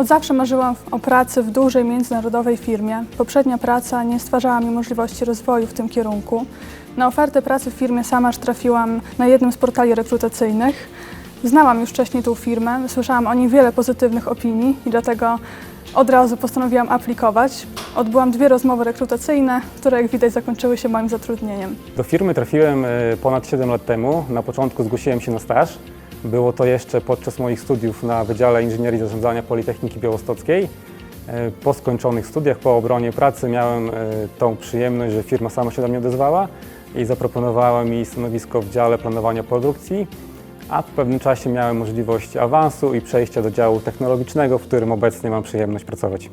Od zawsze marzyłam o pracy w dużej międzynarodowej firmie. Poprzednia praca nie stwarzała mi możliwości rozwoju w tym kierunku. Na ofertę pracy w firmie Samasz trafiłam na jednym z portali rekrutacyjnych. Znałam już wcześniej tą firmę, słyszałam o niej wiele pozytywnych opinii i dlatego od razu postanowiłam aplikować. Odbyłam dwie rozmowy rekrutacyjne, które jak widać zakończyły się moim zatrudnieniem. Do firmy trafiłem e, ponad 7 lat temu. Na początku zgłosiłem się na staż. Było to jeszcze podczas moich studiów na Wydziale Inżynierii Zarządzania Politechniki Białostockiej. E, Po skończonych studiach, po obronie pracy miałem e, tą przyjemność, że firma sama się do mnie odezwała i zaproponowała mi stanowisko w dziale planowania produkcji, a w pewnym czasie miałem możliwość awansu i przejścia do działu technologicznego, w którym obecnie mam przyjemność pracować.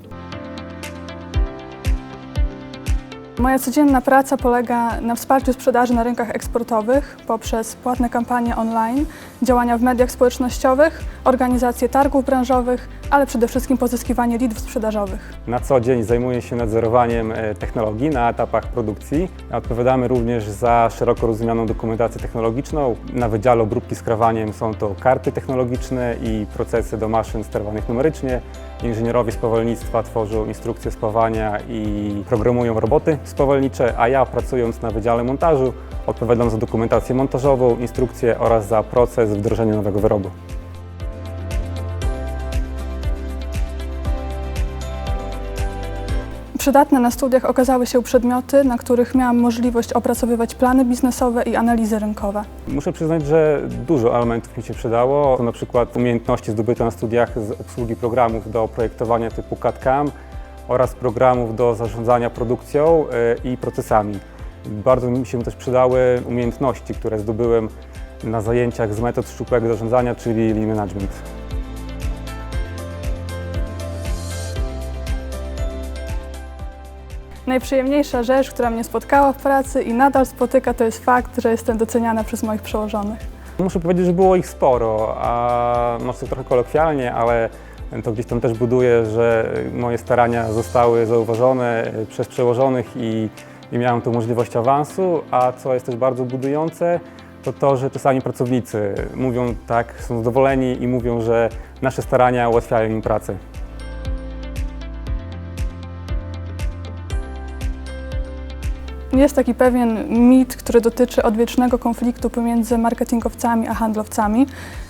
Moja codzienna praca polega na wsparciu sprzedaży na rynkach eksportowych poprzez płatne kampanie online, działania w mediach społecznościowych, organizację targów branżowych, ale przede wszystkim pozyskiwanie leadów sprzedażowych. Na co dzień zajmuję się nadzorowaniem e, technologii na etapach produkcji. Odpowiadamy również za szeroko rozumianą dokumentację technologiczną. Na Wydziale Obróbki skrawaniem są to karty technologiczne i procesy do maszyn sterowanych numerycznie. Inżynierowie spawalnictwa tworzą instrukcje spawania i programują roboty spawalnicze, a ja pracując na Wydziale Montażu odpowiadam za dokumentację montażową, instrukcje oraz za proces wdrożenia nowego wyrobu. Przydatne na studiach okazały się przedmioty, na których miałam możliwość opracowywać plany biznesowe i analizy rynkowe. Muszę przyznać, że dużo elementów mi się przydało. To na przykład umiejętności zdobyte na studiach z obsługi programów do projektowania typu CAD-CAM oraz programów do zarządzania produkcją e, i procesami. Bardzo mi się też przydały umiejętności, które zdobyłem na zajęciach z metod szczupłego zarządzania, czyli Lean Management. Najprzyjemniejsza rzecz, która mnie spotkała w pracy i nadal spotyka, to jest fakt, że jestem doceniana przez moich przełożonych. Muszę powiedzieć, że było ich sporo, a może trochę kolokwialnie, ale to gdzieś tam też buduje, że moje starania zostały zauważone przez przełożonych i, i miałem tu możliwość awansu, a co jest też bardzo budujące, to to, że czasami pracownicy mówią tak, są zadowoleni i mówią, że nasze starania ułatwiają im pracę. Jest taki pewien mit, który dotyczy odwiecznego konfliktu pomiędzy marketingowcami a handlowcami.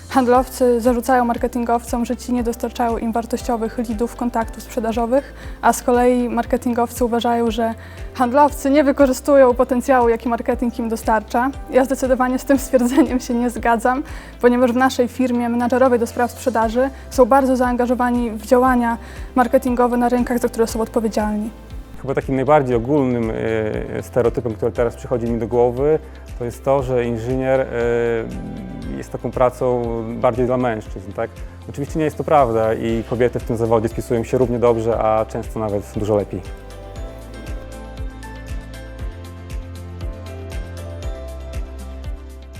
Handlowcy zarzucają marketingowcom, że ci nie dostarczają im wartościowych lidów, kontaktów sprzedażowych, a z kolei marketingowcy uważają, że handlowcy nie wykorzystują potencjału, jaki marketing im dostarcza. Ja zdecydowanie z tym stwierdzeniem się nie zgadzam, ponieważ w naszej firmie menadżerowie do spraw sprzedaży są bardzo zaangażowani w działania marketingowe na rynkach, za które są odpowiedzialni. Chyba takim najbardziej ogólnym e, stereotypem, który teraz przychodzi mi do głowy, to jest to, że inżynier e, jest taką pracą bardziej dla mężczyzn. Tak? Oczywiście nie jest to prawda i kobiety w tym zawodzie spisują się równie dobrze, a często nawet dużo lepiej.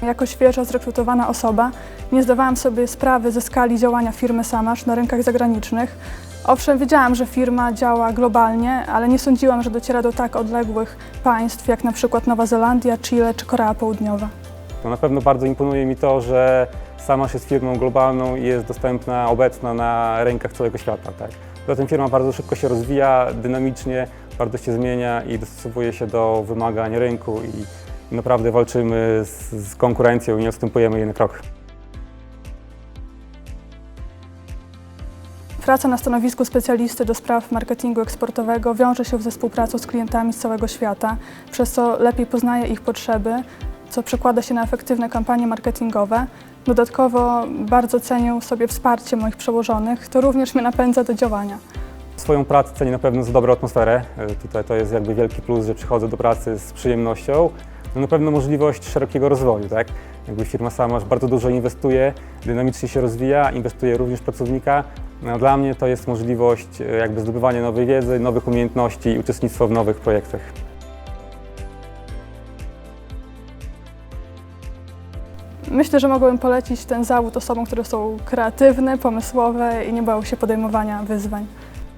Jako świeżo zrekrutowana osoba nie zdawałam sobie sprawy ze skali działania firmy Samasz na rynkach zagranicznych. Owszem, wiedziałam, że firma działa globalnie, ale nie sądziłam, że dociera do tak odległych państw jak na przykład Nowa Zelandia, Chile czy Korea Południowa. To na pewno bardzo imponuje mi to, że Samasz jest firmą globalną i jest dostępna, obecna na rynkach całego świata. Tak? Zatem firma bardzo szybko się rozwija, dynamicznie, bardzo się zmienia i dostosowuje się do wymagań rynku i naprawdę walczymy z, z konkurencją i nie odstępujemy jej na krok. Praca na stanowisku specjalisty do spraw marketingu eksportowego wiąże się ze współpracą z klientami z całego świata, przez co lepiej poznaje ich potrzeby, co przekłada się na efektywne kampanie marketingowe. Dodatkowo bardzo cenię sobie wsparcie moich przełożonych, to również mnie napędza do działania. Swoją pracę cenię na pewno za dobrą atmosferę. Tutaj to jest jakby wielki plus, że przychodzę do pracy z przyjemnością. No na pewno możliwość szerokiego rozwoju, tak? Jakby firma sama bardzo dużo inwestuje, dynamicznie się rozwija, inwestuje również pracownika. No, dla mnie to jest możliwość e, jakby zdobywania nowej wiedzy, nowych umiejętności i uczestnictwa w nowych projektach. Myślę, że mogłabym polecić ten zawód osobom, które są kreatywne, pomysłowe i nie boją się podejmowania wyzwań.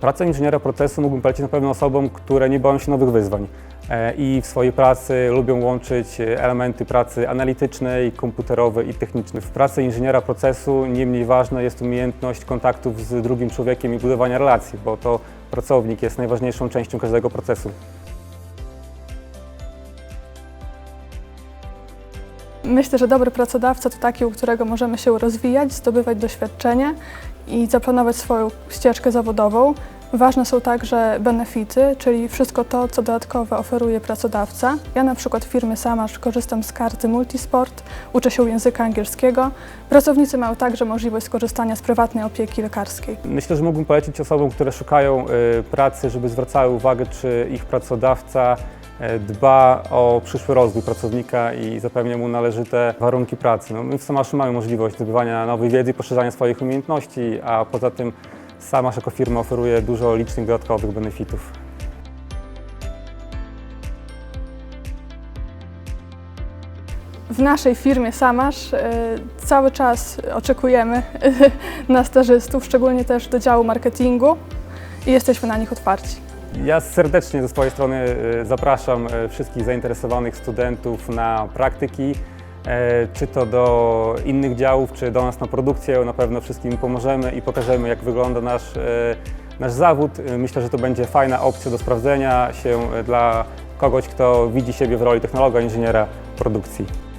Pracę inżyniera procesu mógłbym polecić na pewno osobom, które nie boją się nowych wyzwań. E, i w swojej pracy lubią łączyć e, elementy pracy analitycznej, komputerowej i technicznej. W pracy inżyniera procesu nie mniej ważna jest umiejętność kontaktów z drugim człowiekiem i budowania relacji, bo to pracownik jest najważniejszą częścią każdego procesu. Myślę, że dobry pracodawca to taki, u którego możemy się rozwijać, zdobywać doświadczenie i zaplanować swoją ścieżkę zawodową. Ważne są także benefity, czyli wszystko to, co dodatkowe oferuje pracodawca. Ja na przykład w firmie Samasz korzystam z karty Multisport, uczę się języka angielskiego. Pracownicy mają także możliwość skorzystania z prywatnej opieki lekarskiej. Myślę, że mógłbym polecić osobom, które szukają y, pracy, żeby zwracały uwagę, czy ich pracodawca y, dba o przyszły rozwój pracownika i zapewnia mu należyte warunki pracy. No, my w Samaszu mamy możliwość zdobywania nowej wiedzy i poszerzania swoich umiejętności, a poza tym Samasz jako firma oferuje dużo licznych dodatkowych benefitów. W naszej firmie Samasz e, cały czas oczekujemy na stażystów, szczególnie też do działu marketingu i jesteśmy na nich otwarci. Ja serdecznie ze swojej strony y, zapraszam y, wszystkich zainteresowanych studentów na praktyki, e, czy to do innych działów, czy do nas na produkcję. Na pewno wszystkim pomożemy i pokażemy, jak wygląda nasz, e, nasz zawód. Y, Myślę, że to będzie fajna opcja do sprawdzenia się e, dla kogoś, kto widzi siebie w roli technologa, inżyniera produkcji.